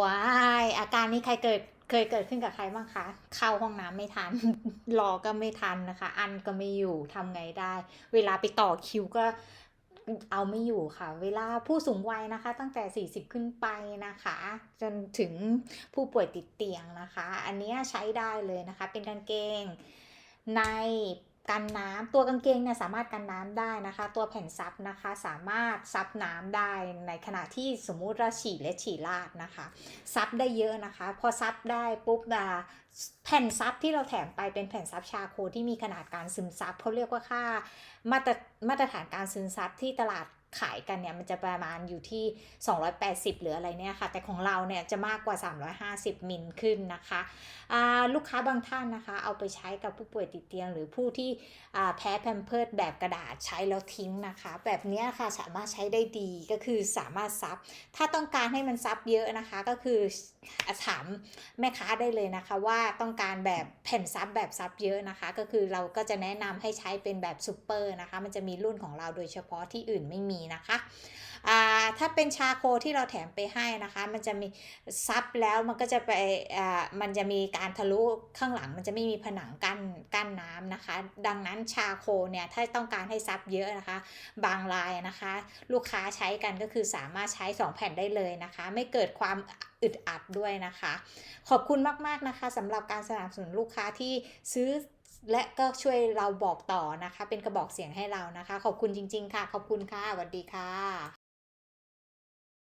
ว้ายอาการนี้ใครเกิดเคยเกิดขึ้นกับใครบ้างคะ เข้าห้องน้ำไม่ทัน รอก็ไม่ทันนะคะ อันก็ไม่อยู่ทำไงได้ เวลาไปต่อคิวก็เอาไม่อยู่ค่ะ เวลาผู้สูงวัยนะคะ ตั้งแต่ 40 ขึ้นไปนะคะ จนถึงผู้ป่วยติดเตียงนะคะ อันนี้ใช้ได้เลยนะคะ เป็นกางเกงใน กันน้ำตัวกางเกงเนี่ยสามารถกันน้ำได้นะคะ ตัวแผ่นซับนะคะสามารถซับน้ำได้ในขณะที่สมมุติเราฉี่และฉี่ลาดนะคะซับได้เยอะนะคะ พอซับได้ปุ๊บนะแผ่นซับที่เราแถมไปเป็นแผ่นซับชาโคที่มีขนาดการซึมซับเขาเรียกว่าค่ามาตรมาตรฐานการซึมซับที่ตลาด ขายกันเนี่ยมันจะประมาณอยู่ที่ 280 หรืออะไรเนี่ยค่ะ แต่ของเราเนี่ยจะมากกว่า 350 มิลขึ้นนะคะลูกค้าบางท่านนะคะ เอาไปใช้กับผู้ป่วยติดเตียง หรือผู้ที่แพ้แพมเพิร์ดแบบกระดาษใช้แล้วทิ้งนะคะ แบบนี้ค่ะสามารถใช้ได้ดีก็คือสามารถซับ ถ้าต้องการให้มันซับเยอะนะคะก็คือถามแม่ค้าได้เลยนะคะว่าต้องการแบบแผ่นซับแบบซับเยอะนะคะ ก็คือเราก็จะแนะนำให้ใช้เป็นแบบซูเปอร์นะคะ มันจะมีรุ่นของเราโดยเฉพาะที่อื่นไม่มีนะคะถ้าเป็นชาโคที่เราแถมไปให้นะคะ มันจะมีซับแล้วมันก็จะไปมันจะมีการทะลุข้างหลัง มันจะไม่มีผนังกั้นกั้นน้ำนะคะ ดังนั้นชาโคเนี่ยถ้าต้องการให้ซับเยอะนะคะ บางรายนะคะ ลูกค้าใช้กันก็คือสามารถใช้ 2 แผ่นได้เลยนะคะ ไม่เกิดความอึดอัดด้วยนะคะ ขอบคุณมากๆนะคะสำหรับการสนับสนุนลูกค้าที่ซื้อ และก็ช่วยเราบอกต่อนะคะ เป็นกระบอกเสียงให้เรานะคะ ขอบคุณจริง ๆ ค่ะ ขอบคุณค่ะสวัสดีค่ะ